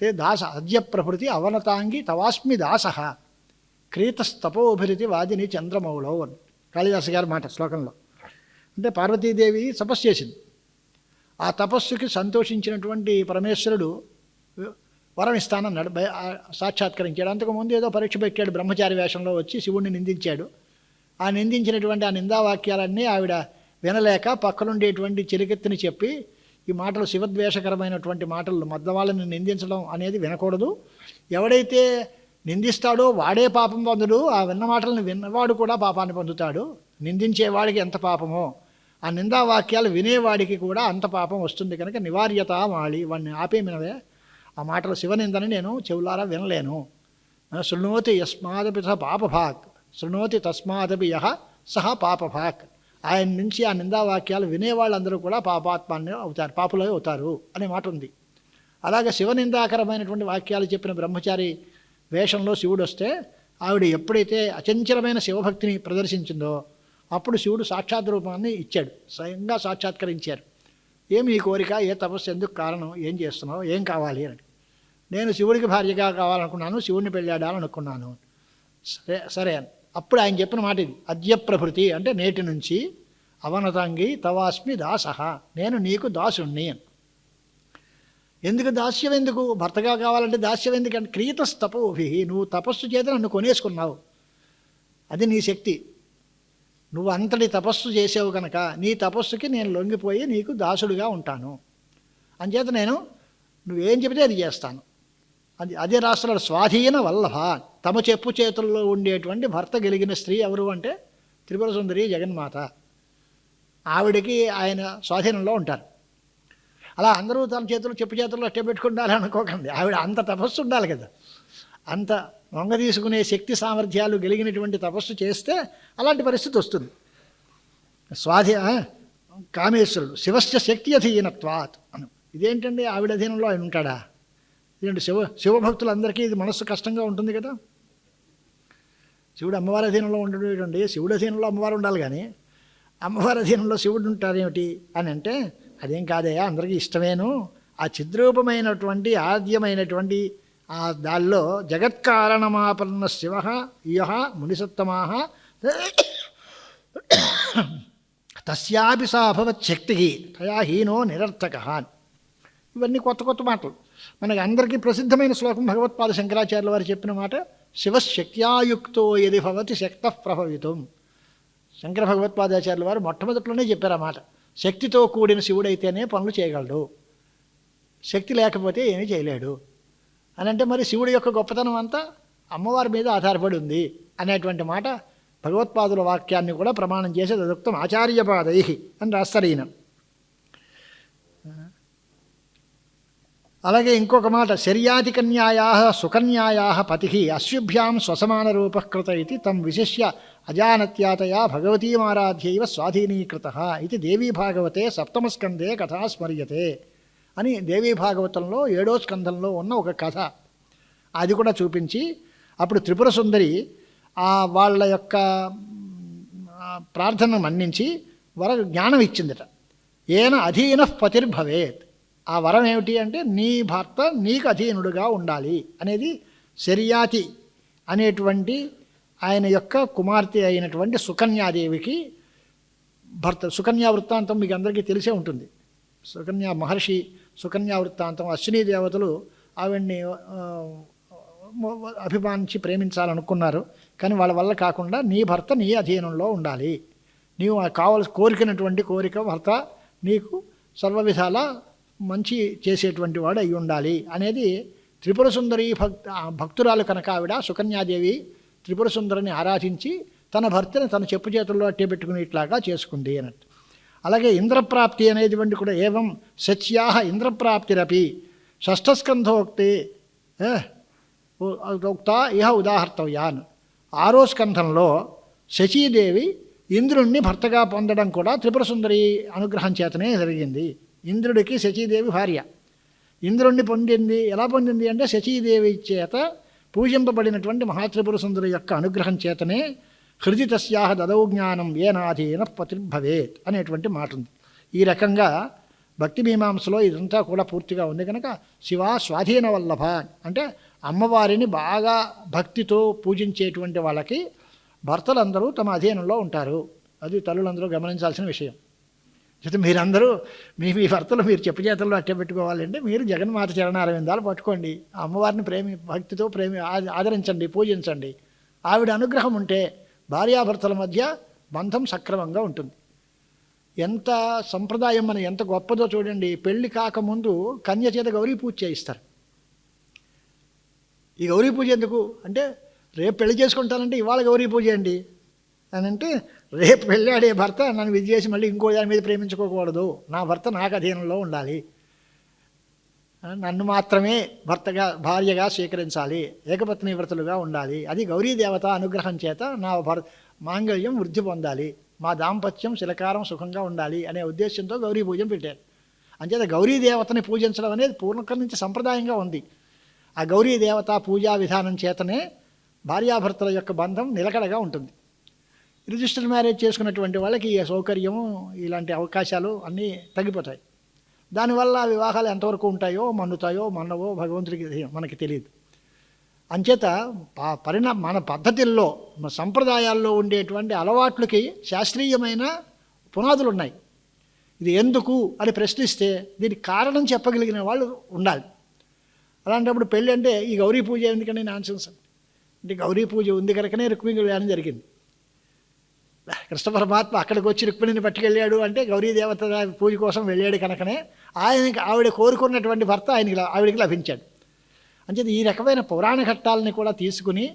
తే దాస అద్య ప్రభృతి అవనతాంగి తవాస్మి దాస. క్రీతస్తపోభిరితి వాదిని చంద్రమౌళవు అని కాళిదాసు గారి మాట శ్లోకంలో. అంటే పార్వతీదేవి తపస్సు చేసింది. ఆ తపస్సుకి సంతోషించినటువంటి పరమేశ్వరుడు వరం ఇస్తానన్నాడు భయ- సాక్షాత్కరించాడు. అంతకుముందు ఏదో పరీక్ష పెట్టాడు బ్రహ్మచారి వేషంలో వచ్చి శివుణ్ణి నిందించాడు. ఆ నిందించినటువంటి ఆ నిందావాక్యాలన్నీ ఆవిడ వినలేక పక్కనుండేటువంటి చిలికెత్తిని చెప్పి ఈ మాటలు శివద్వేషకరమైనటువంటి మాటలు మద్దవాళ్ళని నిందించడం అనేది వినకూడదు. ఎవడైతే నిందిస్తాడో వాడే పాపం పొందుడు ఆ విన్న మాటలను విన్నవాడు కూడా పాపాన్ని పొందుతాడు. నిందించేవాడికి ఎంత పాపమో ఆ నిందావాక్యాలు వినేవాడికి కూడా అంత పాపం వస్తుంది కనుక నివార్యత మాళి వాడిని ఆపేమినవే. ఆ మాటలు శివనిందని నేను చెవులారా వినలేను. శృణోతి యస్మాదపి సహ పాపభాక్ శృణోతి తస్మాదపి యహ సహ పాపభాక్. ఆయన నుంచి ఆ నిందావాక్యాలు వినేవాళ్ళందరూ కూడా పాపాత్మాన్ని అవుతారు పాపులే అవుతారు అనే మాట ఉంది. అలాగే శివనిందాకరమైనటువంటి వాక్యాలు చెప్పిన బ్రహ్మచారి వేషంలో శివుడు వస్తే ఆవిడ ఎప్పుడైతే అచంచలమైన శివభక్తిని ప్రదర్శించిందో అప్పుడు శివుడు సాక్షాత్ రూపాన్ని ఇచ్చాడు స్వయంగా సాక్షాత్కరించారు. ఏమి ఈ కోరిక? ఏ తపస్సు? ఎందుకు కారణం? ఏం చేస్తున్నావు? ఏం కావాలి? అని. నేను శివుడికి భార్యగా కావాలనుకున్నాను శివుడిని పెళ్ళాడాలనుకున్నాను సరే సరే అని. అప్పుడు ఆయన చెప్పిన మాట ఇది అద్య ప్రభృతి అంటే నేటి నుంచి అవనతంగి తవాస్మి దాసహ నేను నీకు దాసుణ్ణి ఎందుకు దాస్యం ఎందుకు భర్తగా కావాలంటే దాస్యం ఎందుకంటే క్రీతస్తపోభి నువ్వు తపస్సు చేత నన్ను కొనేసుకున్నావు. అది నీ శక్తి. నువ్వు అంతటి తపస్సు చేసావు కనుక నీ తపస్సుకి నేను లొంగిపోయి నీకు దాసుడిగా ఉంటాను. అంచేత నేను నువ్వేం చెబితే అది చేస్తాను. అది అదే రాష్ట్రాల స్వాధీన వల్లభ. తమ చెప్పు చేతుల్లో ఉండేటువంటి భర్త గెలిగిన స్త్రీ ఎవరు అంటే త్రిపుర సుందరి జగన్మాత. ఆవిడకి ఆయన స్వాధీనంలో ఉంటారు. అలా అందరూ తన చేతులు చెప్పు చేతుల్లో అట్టబెట్టుకుండాలి అనుకోకండి. ఆవిడ అంత తపస్సు ఉండాలి కదా. అంత వంగ తీసుకునే శక్తి సామర్థ్యాలు కలిగినటువంటి తపస్సు చేస్తే అలాంటి పరిస్థితి వస్తుంది. స్వాధీ కామేశ్వరుడు శివస్య శక్తి అధీనత్వాత్ అను. ఇదేంటండి ఆవిడ అధీనంలో ఆయన ఉంటాడా? ఇదేంటి శివ శివభక్తులందరికీ ఇది మనస్సు కష్టంగా ఉంటుంది కదా? శివుడు అమ్మవారి అధీనంలో ఉండేటండి శివుడు అధీనంలో అమ్మవారు ఉండాలి కానీ అమ్మవారి అధీనంలో శివుడు ఉంటారేమిటి అని అంటే అదేం కాదయ్యా అందరికీ ఇష్టమేను. ఆ చిద్రూపమైనటువంటి ఆద్యమైనటువంటి ఆ దానిలో జగత్కారణమాపన్న శివ ఇయ మునిసత్తమా తస్యాపి సా అభవత్ శక్తి తయా హీనో నిరర్థక ఇవన్నీ కొత్త కొత్త మాటలు. మనకి అందరికీ ప్రసిద్ధమైన శ్లోకం భగవత్పాద శంకరాచార్యుల వారు చెప్పిన మాట శివశక్త్యాయుక్తో ఎది భవతి శక్త ప్రభవితం. శంకర భగవత్పాదాచార్యుల వారు మొట్టమొదట్లోనే చెప్పారు అన్నమాట మాట. శక్తితో కూడిన శివుడైతేనే పనులు చేయగలడు. శక్తి లేకపోతే ఏమీ చేయలేడు. అని అంటే మరి శివుడి యొక్క గొప్పతనం అంతా అమ్మవారి మీద ఆధారపడి ఉంది అనేటువంటి మాట భగవత్పాదుల వాక్యాన్ని కూడా ప్రమాణం చేసి తదుక్తం ఆచార్యపాదై అని రాస్తారు ఈయన. అలాగే ఇంకొక మాట శర్యాతి కన్యాయా సుకన్యాయా పతి అశ్విభ్యాం స్వసమాన రూపకృత ఇది తం విశిష్య అజానత్యాతయా భగవతీమారాధ్యైవ స్వాధీనీకృత ఇది దేవీ భాగవతే సప్తమస్కందే కథా స్మర్యతే అని దేవీ భాగవతంలో ఏడో స్కంధంలో ఉన్న ఒక కథ. అది కూడా చూపించి అప్పుడు త్రిపుర సుందరి ఆ వాళ్ళ యొక్క ప్రార్థనను మన్నించి వర జ్ఞానం ఇచ్చిందట. ఏన అధీన పతిర్భవేత్. ఆ వరం ఏమిటి అంటే నీ భర్త నీకు అధీనుడుగా ఉండాలి అనేది శర్యాతి అనేటువంటి ఆయన యొక్క కుమార్తె అయినటువంటి సుకన్యాదేవికి భర్త సుకన్యా వృత్తాంతం మీకు అందరికీ తెలిసే ఉంటుంది. సుకన్యా మహర్షి సుకన్యా వృత్తాంతం అశ్వినీ దేవతలు ఆవిడ్ని అభిమానించి ప్రేమించాలనుకున్నారు. కానీ వాళ్ళ వల్ల కాకుండా నీ భర్త నీ అధీనంలో ఉండాలి. నీవు కావలసి కోరికనటువంటి కోరిక భర్త నీకు సర్వ విధాల మంచి చేసేటువంటి వాడు అయి ఉండాలి అనేది త్రిపుర సుందరి భక్త భక్తురాలు కనుక ఆవిడ సుకన్యాదేవి త్రిపుర సుందరిని ఆరాధించి తన భర్తని తన చెప్పు చేతుల్లో అట్టే పెట్టుకునేట్లాగా చేసుకుంది అన్నట్టు. అలాగే ఇంద్రప్రాప్తి అనేటువంటి కూడా ఏవం సత్యా ఇంద్రప్రాప్తిరపి షష్ఠస్కంధోక్తి ఉక్త ఇహ ఉదాహర్తవ్యాన్. ఆరో స్కంధంలో శచీదేవి ఇంద్రుణ్ణి భర్తగా పొందడం కూడా త్రిపుర సుందరి అనుగ్రహం చేతనే జరిగింది. ఇంద్రుడికి శచీదేవి భార్య. ఇంద్రుణ్ణి పొందింది ఎలా పొందింది అంటే శచీదేవి చేత పూజింపబడినటువంటి మహాత్రిపుర సుందరి యొక్క అనుగ్రహం చేతనే హృదితస్యాహ దదౌ జ్ఞానం ఏనాధీన పతిర్భవేత్ అనేటువంటి మాట ఉంది ఈ రకంగా భక్తి మీమాంసలో ఇదంతా కూడా పూర్తిగా ఉంది కనుక శివ స్వాధీన వల్లభ అంటే అమ్మవారిని బాగా భక్తితో పూజించేటువంటి వాళ్ళకి భర్తలందరూ తమ అధీనంలో ఉంటారు. అది తల్లులందరూ గమనించాల్సిన విషయం. అయితే మీరందరూ మీ మీ భర్తలు మీరు చెప్పు చేతల్లో అట్టే పెట్టుకోవాలంటే మీరు జగన్మాత చరణారవిందాలు పట్టుకోండి. అమ్మవారిని ప్రేమి భక్తితో ప్రేమి ఆదరించండి పూజించండి. ఆవిడ అనుగ్రహం ఉంటే భార్యాభర్తల మధ్య బంధం సక్రమంగా ఉంటుంది. ఎంత సంప్రదాయం మన ఎంత గొప్పదో చూడండి. పెళ్ళి కాకముందు కన్య చేత గౌరీ పూజ చేయిస్తారు. ఈ గౌరీ పూజ ఎందుకు? అంటే రేపు పెళ్ళి చేసుకుంటానంటే ఇవాళ గౌరీ పూజ అండి. అని అంటే రేపు వెళ్ళాడే భర్త నన్ను విధి చేసి మళ్ళీ ఇంకో దాని మీద ప్రేమించుకోకూడదు. నా భర్త నాకు అధీనంలో ఉండాలి. నన్ను మాత్రమే భర్తగా భార్యగా స్వీకరించాలి. ఏకపత్ని వ్రతులుగా ఉండాలి. అది గౌరీ దేవత అనుగ్రహం చేత నా భర్ మాంగళ్యం వృద్ధి పొందాలి. మా దాంపత్యం శిలకారం సుఖంగా ఉండాలి అనే ఉద్దేశంతో గౌరీ పూజ పెట్టారు. అంచేత గౌరీ దేవతని పూజించడం అనేది పూర్వకం నుంచి సంప్రదాయంగా ఉంది. ఆ గౌరీ దేవత పూజా విధానం చేతనే భార్యాభర్తల యొక్క బంధం నిలకడగా ఉంటుంది. రిజిస్టర్ మ్యారేజ్ చేసుకున్నటువంటి వాళ్ళకి ఈ సౌకర్యము ఇలాంటి అవకాశాలు అన్నీ తగ్గిపోతాయి. దానివల్ల వివాహాలు ఎంతవరకు ఉంటాయో మన్నుతాయో మన్నవో భగవంతుడికి మనకి తెలియదు. అంచేత ప- మన పద్ధతుల్లో మన సంప్రదాయాల్లో ఉండేటువంటి అలవాట్లకి శాస్త్రీయమైన పునాదులు ఉన్నాయి ఇది ఎందుకు అని ప్రశ్నిస్తే దీనికి కారణం చెప్పగలిగిన వాళ్ళు ఉండాలి. అలాంటప్పుడు పెళ్ళి అంటే ఈ గౌరీ పూజ ఎందుకని నాన్సెన్స్? అంటే గౌరీ పూజ ఉంది కనుకనే రుక్మింగులు అని జరిగింది. కృష్ణ పరమాత్మ అక్కడికి వచ్చి రుక్మిణిని పట్టుకెళ్ళాడు అంటే గౌరీ దేవత పూజ కోసం వెళ్ళాడు కనుకనే ఆయనకి ఆవిడ కోరుకున్నటువంటి భర్త ఆయనకి ఆవిడకి లభించాడు. అంచేది ఈ రకమైన పురాణ ఘట్టాలని కూడా తీసుకుని